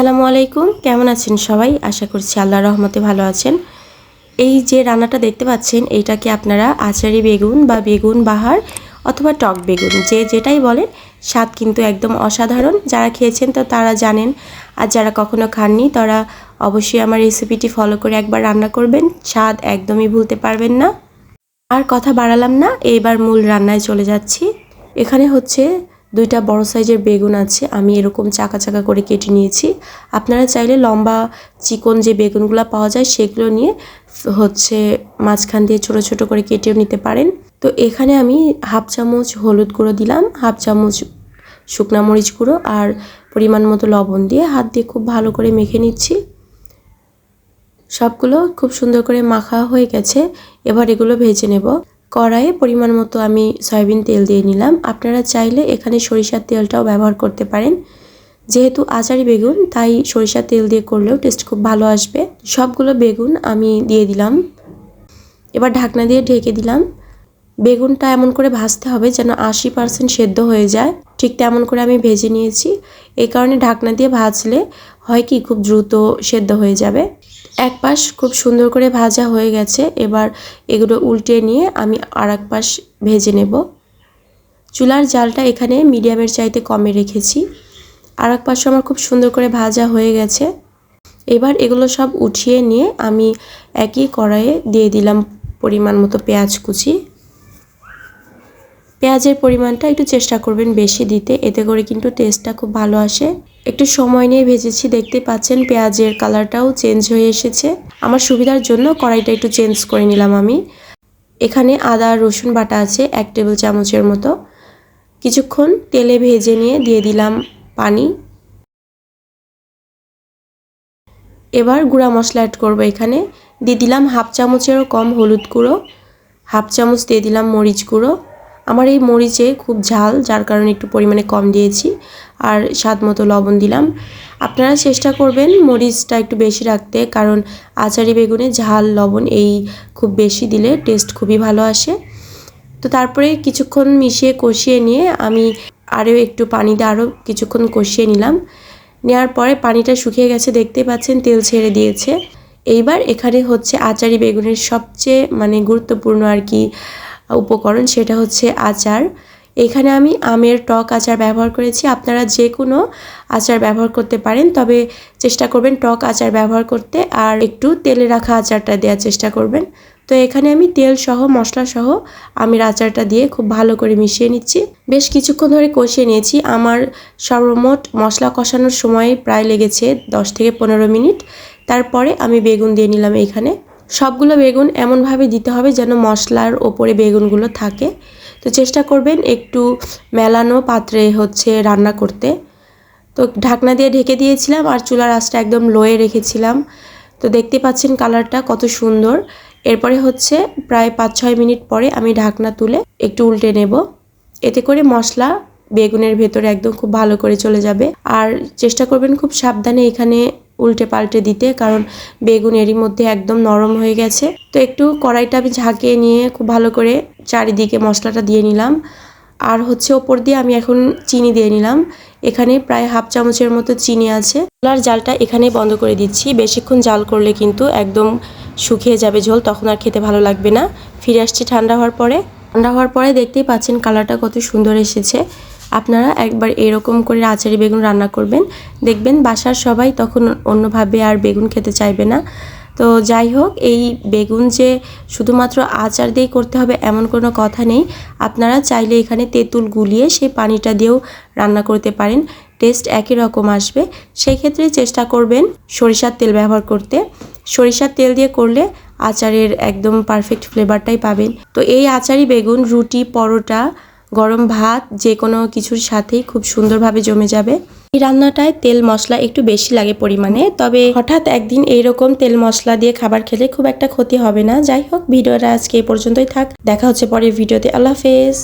আসসালামু আলাইকুম। কেমন আছেন সবাই? আশা করছি আল্লাহ রহমতে ভালো আছেন। এই যে রান্নাটা দেখতে পাচ্ছেন এইটাকে আপনারা আচারি বেগুন বা বেগুন বাহার অথবা টক বেগুন, যে যেটাই বলেন, স্বাদ কিন্তু একদম অসাধারণ। যারা খেয়েছেন তো তারা জানেন, আর যারা কখনো খাননি তারা অবশ্যই আমার রেসিপিটি ফলো করে একবার রান্না করবেন। স্বাদ একদমই ভুলতে পারবেন না। আর কথা বাড়ালাম না, এইবার মূল রান্নায় চলে যাচ্ছি। এখানে হচ্ছে দুইটা বড় সাইজের বেগুন আছে, আমি এরকম চাকা চাকা করে কেটে নিয়েছি। আপনারা চাইলে লম্বা চিকন যে বেগুনগুলো পাওয়া যায়, সেগুলো নিয়ে হচ্ছে মাঝখান দিয়ে ছোট ছোট করে কেটেও নিতে পারেন। তো এখানে আমি হাফ চামচ হলুদ গুঁড়ো দিলাম, হাফ চামচ শুকনা মরিচ গুঁড়ো আর পরিমাণ মতো লবণ দিয়ে হাত দিয়ে খুব ভালো করে মেখে নিচ্ছি। সবগুলো খুব সুন্দর করে মাখা হয়ে গেছে, এবার এগুলো ভেজে নেব। কড়াইয়ে পরিমাণ মতো আমি সয়াবিন তেল দিয়ে নিলাম। আপনারা চাইলে এখানে সরিষার তেলটাও ব্যবহার করতে পারেন। যেহেতু আচারি বেগুন, তাই সরিষার তেল দিয়ে করলেও টেস্ট খুব ভালো আসবে। সবগুলো বেগুন আমি দিয়ে দিলাম। এবার ঢাকনা দিয়ে ঢেকে দিলাম। বেগুনটা এমন করে ভাজতে হবে যেন আশি পার্সেন্ট সেদ্ধ হয়ে যায়। ঠিক তেমন করে আমি ভেজে নিয়েছি। এই কারণে ঢাকনা দিয়ে ভাজলে হয় কি, খুব দ্রুত সেদ্ধ হয়ে যাবে। এক পাশ খুব সুন্দর করে ভাজা হয়ে গেছে, এবার এগুলো উল্টে নিয়ে আমি আর এক পাশ ভেজে নেব। চুলার জালটা এখানে মিডিয়ামের চাইতে কমে রেখেছি। আর এক পাশে আমার খুব সুন্দর করে ভাজা হয়ে গেছে। এবার এগুলো সব উঠিয়ে নিয়ে আমি একই কড়াইয়ে দিয়ে দিলাম পরিমাণ মতো পেঁয়াজ কুচি। পেঁয়াজের পরিমাণটা একটু চেষ্টা করবেন বেশি দিতে, এতে করে কিন্তু টেস্টটা খুব ভালো আসে। একটু সময় নিয়ে ভেজেছি, দেখতে পাচ্ছেন পেঁয়াজের কালারটাও চেঞ্জ হয়ে এসেছে। আমার সুবিধার জন্য কড়াইটা একটু চেঞ্জ করে নিলাম আমি। এখানে আদা, রসুন বাটা আছে, এক টেবিল চামচের মতো। কিছুক্ষণ তেলে ভেজে নিয়ে দিয়ে দিলাম পানি। এবার গুঁড়া মশলা অ্যাড করব এখানে। দিয়ে দিলাম হাফ চামচেরও কম হলুদ গুঁড়ো, হাফ চামচ দিয়ে দিলাম মরিচ গুঁড়ো। আমার এই মরিচে খুব ঝাল, যার কারণে একটু পরিমাণে কম দিয়েছি আর স্বাদ মতো লবণ দিলাম। আপনারা চেষ্টা করবেন মরিচটা একটু বেশি রাখতে, কারণ আচারি বেগুনে ঝাল, লবণ এই খুব বেশি দিলে টেস্ট খুবই ভালো আসে। তো তারপরে কিছুক্ষণ মিশিয়ে কষিয়ে নিয়ে আমি আরও একটু পানি দিয়ে আরও কিছুক্ষণ কষিয়ে নিলাম। নেওয়ার পরে পানিটা শুকিয়ে গেছে দেখতে পাচ্ছেন তেল ছেড়ে দিয়েছে। এইবার এখানে হচ্ছে আচারি বেগুনের সবচেয়ে মানে গুরুত্বপূর্ণ আর কি উপকরণ সেটা হচ্ছে আচার। এখানে আমি আমের টক আচার ব্যবহার করেছি। আপনারা যে কোনো আচার ব্যবহার করতে পারেন, তবে চেষ্টা করবেন টক আচার ব্যবহার করতে আর একটু তেলে রাখা আচারটা দেওয়ার চেষ্টা করবেন। তো এখানে আমি তেল সহ, মশলা সহ আমের আচারটা দিয়ে খুব ভালো করে মিশিয়ে নিচ্ছি। বেশ কিছুক্ষণ ধরে কষিয়ে নিয়েছি। আমার সর্বমোট মশলা কষানোর সময় প্রায় লেগেছে দশ থেকে পনেরো মিনিট। তারপরে আমি বেগুন দিয়ে নিলাম এখানে। সবগুলো বেগুন এমনভাবে দিতে হবে যেন মশলার ওপরে বেগুনগুলো থাকে। তো চেষ্টা করবেন একটু মেলানো পাত্রে হচ্ছে রান্না করতে। তো ঢাকনা দিয়ে ঢেকে দিয়েছিলাম আর চুলার আঁচটা একদম লোয়ে রেখেছিলাম। তো দেখতে পাচ্ছেন কালারটা কত সুন্দর। এরপরে হচ্ছে প্রায় পাঁচ ছয় মিনিট পরে আমি ঢাকনা তুলে একটু উল্টে নেব। এতে করে মশলা বেগুনের ভেতরে একদম খুব ভালো করে চলে যাবে। আর চেষ্টা করবেন খুব সাবধানে এখানে উল্টে পাল্টে দিতে, কারণ বেগুন এরই মধ্যে একদম নরম হয়ে গেছে। তো একটু কড়াইটা আমি ঝাঁকিয়ে নিয়ে খুব ভালো করে চারিদিকে মশলাটা দিয়ে নিলাম। আর হচ্ছে ওপর দিয়ে আমি এখন চিনি দিয়ে নিলাম। এখানে প্রায় হাফ চামচের মতো চিনি আছে। চুলার জালটা এখানে বন্ধ করে দিচ্ছি। বেশিক্ষণ জাল করলে কিন্তু একদম শুকিয়ে যাবে ঝোল, তখন আর খেতে ভালো লাগবে না। ফিরে আসছি ঠান্ডা হওয়ার পরে। ঠান্ডা হওয়ার পরে দেখতেই পাচ্ছেন কালারটা কত সুন্দর এসেছে। আপনারা একবার এরকম করে আচারি বেগুন রান্না করবেন। দেখবেন বাসার সবাই তখন অন্যভাবে আর বেগুন খেতে চাইবে না। তো যাই হোক, এই বেগুন যে শুধুমাত্র আচার দিয়েই করতে হবে এমন কোনো কথা নেই। আপনারা চাইলে এখানে তেঁতুল গুলিয়ে সেই পানিটা দিয়েও রান্না করতে পারেন। টেস্ট একই রকম আসবে। সেই ক্ষেত্রে চেষ্টা করবেন সরিষার তেল ব্যবহার করতে। সরিষার তেল দিয়ে করলে আচারের একদম পারফেক্ট ফ্লেভারটাই পাবেন। তো এই আচারি বেগুন, রুটি, পরোটা গরম ভাত, যে কোনো কিছুর সাথেই খুব সুন্দরভাবে জমে যাবে। এই রান্নাটায় তেল মশলা একটু বেশি লাগে পরিমাণে, তবে হঠাৎ একদিন এইরকম তেল মশলা দিয়ে খাবার খেলে খুব একটা ক্ষতি হবে না। যাই হোক, ভিডিওটা আজকে এই পর্যন্তই থাক। দেখা হচ্ছে পরের ভিডিওতে। আল্লাহ হাফেজ।